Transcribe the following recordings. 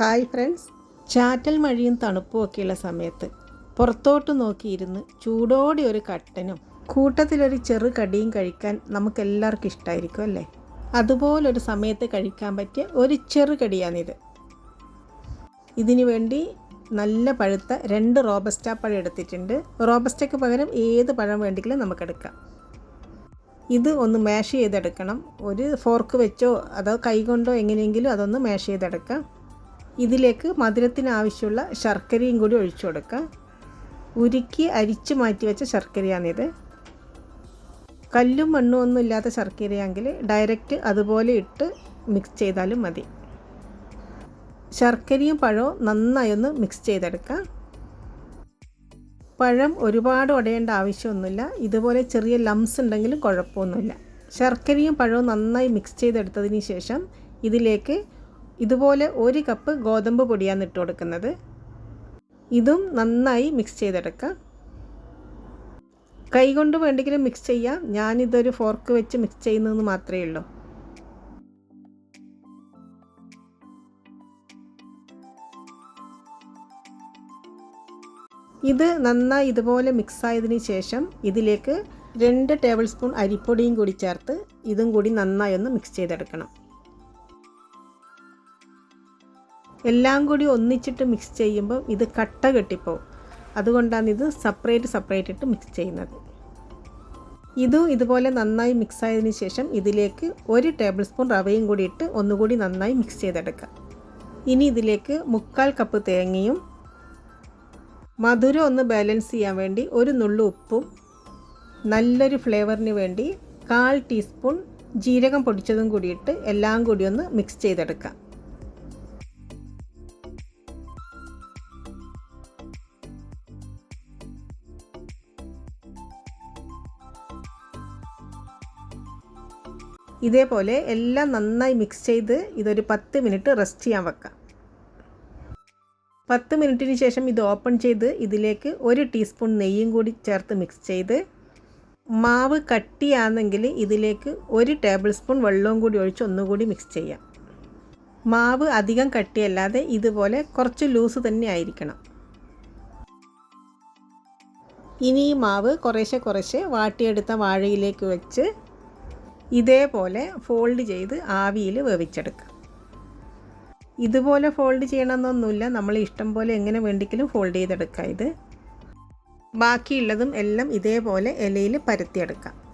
Hi friends. ചാറ്റൽ മഴയും തണുപ്പും ഒക്കെയുള്ള സമയത്ത് പുറത്തോട്ട് നോക്കിയിരുന്ന് ചൂടോടെ ഒരു കട്ടനും കൂട്ടത്തിലൊരു ചെറു കടിയും കഴിക്കാൻ നമുക്കെല്ലാവർക്കും ഇഷ്ടമായിരിക്കും അല്ലേ? അതുപോലൊരു സമയത്ത് കഴിക്കാൻ പറ്റിയ ഒരു ചെറു കടിയാണിത്. ഇതിനു വേണ്ടി നല്ല പഴുത്ത രണ്ട് റോബസ്റ്റ പഴം എടുത്തിട്ടുണ്ട്. റോബസ്റ്റയ്ക്ക് പകരം ഏത് പഴം വേണ്ടെങ്കിലും നമുക്കെടുക്കാം. ഇത് ഒന്ന് മാഷ് ചെയ്തെടുക്കണം. ഒരു ഫോർക്ക് വെച്ചോ അതോ കൈ കൊണ്ടോ എങ്ങനെയെങ്കിലും അതൊന്ന് മാഷ് ചെയ്തെടുക്കാം. ഇതിലേക്ക് മധുരത്തിന് ആവശ്യമുള്ള ശർക്കരയും കൂടി ഒഴിച്ചു കൊടുക്കുക ഉരുക്കി അരിച്ചു മാറ്റി വെച്ച ശർക്കരയാണിത്. കല്ലും മണ്ണും ഒന്നും ഇല്ലാത്ത ശർക്കരയാണെങ്കിൽ ഡയറക്റ്റ് അതുപോലെ ഇട്ട് മിക്സ് ചെയ്താലും മതി. ശർക്കരയും പഴവും നന്നായി ഒന്ന് മിക്സ് ചെയ്തെടുക്കാം. പഴം ഒരുപാട് ഉടയേണ്ട ആവശ്യമൊന്നുമില്ല. ഇതുപോലെ ചെറിയ ലംസ് ഉണ്ടെങ്കിലും കുഴപ്പമൊന്നുമില്ല. ശർക്കരയും പഴവും നന്നായി മിക്സ് ചെയ്തെടുത്തതിന് ശേഷം ഇതിലേക്ക് ഇതുപോലെ ഒരു കപ്പ് ഗോതമ്പ് പൊടിയാണ് ഇട്ട് കൊടുക്കുന്നത്. ഇതും നന്നായി മിക്സ് ചെയ്തെടുക്കാം. കൈകൊണ്ട് വേണ്ടെങ്കിലും മിക്സ് ചെയ്യാം. ഞാനിതൊരു ഫോർക്ക് വെച്ച് മിക്സ് ചെയ്യുന്നതെന്ന് മാത്രമേ ഉള്ളൂ. ഇത് നന്നായി ഇതുപോലെ മിക്സ് ആയതിന് ശേഷം ഇതിലേക്ക് രണ്ട് ടേബിൾ സ്പൂൺ അരിപ്പൊടിയും കൂടി ചേർത്ത് ഇതും കൂടി നന്നായി ഒന്ന് മിക്സ് ചെയ്തെടുക്കണം. എല്ലാം കൂടി ഒന്നിച്ചിട്ട് മിക്സ് ചെയ്യുമ്പോൾ ഇത് കട്ട കെട്ടിപ്പോവും. അതുകൊണ്ടാണ് ഇത് സെപ്പറേറ്റ് സെപ്പറേറ്റ് ഇട്ട് മിക്സ് ചെയ്യുന്നത്. ഇതും ഇതുപോലെ നന്നായി മിക്സ് ആയതിനു ശേഷം ഇതിലേക്ക് ഒരു ടേബിൾ സ്പൂൺ റവയും കൂടി ഇട്ട് ഒന്നുകൂടി നന്നായി മിക്സ് ചെയ്തെടുക്കാം. ഇനി ഇതിലേക്ക് മുക്കാൽ കപ്പ് തേങ്ങയും മധുരം ഒന്ന് ബാലൻസ് ചെയ്യാൻ വേണ്ടി ഒരു നുള്ളു ഉപ്പും നല്ലൊരു ഫ്ലേവറിന് വേണ്ടി കാൽ ടീസ്പൂൺ ജീരകം പൊടിച്ചതും കൂടിയിട്ട് എല്ലാം കൂടി ഒന്ന് മിക്സ് ചെയ്തെടുക്കാം. ഇതേപോലെ എല്ലാം നന്നായി മിക്സ് ചെയ്ത് ഇതൊരു പത്ത് മിനിറ്റ് റെസ്റ്റ് ചെയ്യാൻ വെക്കാം. പത്ത് മിനിറ്റിന് ശേഷം ഇത് ഓപ്പൺ ചെയ്ത് ഇതിലേക്ക് ഒരു ടീസ്പൂൺ നെയ്യും കൂടി ചേർത്ത് മിക്സ് ചെയ്ത് മാവ് കട്ടിയാണെങ്കിൽ ഇതിലേക്ക് ഒരു ടേബിൾ സ്പൂൺ വെള്ളവും കൂടി ഒഴിച്ച് ഒന്നുകൂടി മിക്സ് ചെയ്യാം. മാവ് അധികം കട്ടിയല്ലാതെ ഇതുപോലെ കുറച്ച് ലൂസ് തന്നെ ആയിരിക്കണം. ഇനി ഈ മാവ് കുറേശ്ശെ കുറേശ്ശെ വാട്ടിയെടുത്ത വാഴയിലേക്ക് വെച്ച് ഇതേപോലെ ഫോൾഡ് ചെയ്ത് ആവിയിൽ വേവിച്ചെടുക്കുക ഇതുപോലെ ഫോൾഡ് ചെയ്യണമെന്നൊന്നുമില്ല. നമ്മൾ ഇഷ്ടം പോലെ എങ്ങനെ വേണ്ടിക്കലും ഫോൾഡ് ചെയ്തെടുക്കുക ഇത്. ബാക്കിയുള്ളതും എല്ലാം ഇതേപോലെ ഇലയിൽ പരത്തിയെടുക്കാം.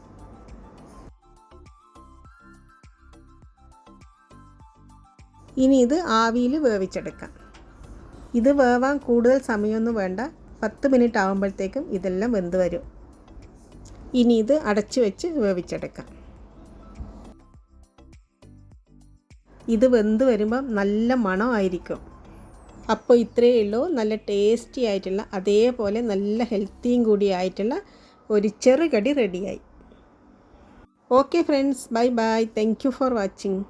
ഇനി ഇത് ആവിയിൽ വേവിച്ചെടുക്കാം. ഇത് വേവാൻ കൂടുതൽ സമയമൊന്നും വേണ്ട. പത്ത് മിനിറ്റ് ആകുമ്പോഴത്തേക്കും ഇതെല്ലാം വെന്ത് വരും. ഇനി ഇത് അടച്ചു വെച്ച് വേവിച്ചെടുക്കാം. ഇത് വെന്ത് വരുമ്പം നല്ല മണമായിരിക്കും. അപ്പോൾ ഇത്രയേ ഉള്ളൂ. നല്ല ടേസ്റ്റി ആയിട്ടുള്ള അതേപോലെ നല്ല ഹെൽത്തിയും കൂടി ആയിട്ടുള്ള ഒരു ചെറുകടി റെഡിയായി okay friends bye bye thank for watching